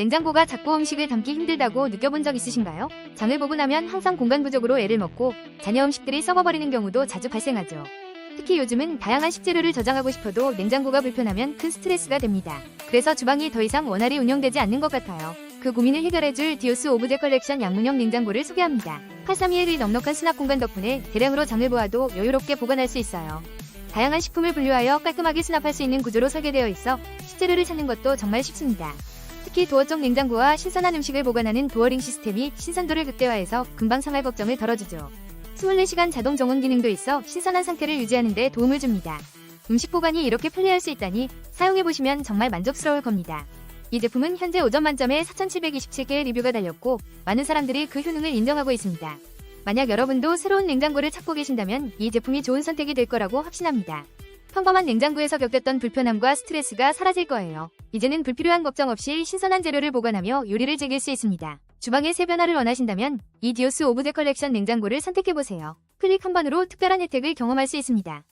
냉장고가 작고 음식을 담기 힘들다고 느껴본 적 있으신가요? 장을 보고 나면 항상 공간 부족으로 애를 먹고 자녀 음식들이 썩어버리는 경우도 자주 발생하죠. 특히 요즘은 다양한 식재료를 저장하고 싶어도 냉장고가 불편하면 큰 스트레스가 됩니다. 그래서 주방이 더 이상 원활히 운영되지 않는 것 같아요. 그 고민을 해결해줄 디오스 오브 데 컬렉션 양문형 냉장고를 소개합니다. 832L의 넉넉한 수납 공간 덕분에 대량으로 장을 보아도 여유롭게 보관할 수 있어요. 다양한 식품을 분류하여 깔끔하게 수납할 수 있는 구조로 설계되어 있어 식재료를 찾는 것도 정말 쉽습니다. 특히 도어쪽 냉장고와 신선한 음식을 보관하는 도어링 시스템이 신선도를 극대화해서 금방 상할 걱정을 덜어주죠. 24시간 자동 정원 기능도 있어 신선한 상태를 유지하는 데 도움을 줍니다. 음식 보관이 이렇게 편리할 수 있다니 사용해보시면 정말 만족스러울 겁니다. 이 제품은 현재 5점 만점에 4,727개의 리뷰가 달렸고 많은 사람들이 그 효능을 인정하고 있습니다. 만약 여러분도 새로운 냉장고를 찾고 계신다면 이 제품이 좋은 선택이 될 거라고 확신합니다. 평범한 냉장고에서 겪었던 불편함과 스트레스가 사라질 거예요. 이제는 불필요한 걱정 없이 신선한 재료를 보관하며 요리를 즐길 수 있습니다. 주방의 새 변화를 원하신다면 이 디오스 오브 데 컬렉션 냉장고를 선택해보세요. 클릭 한 번으로 특별한 혜택을 경험할 수 있습니다.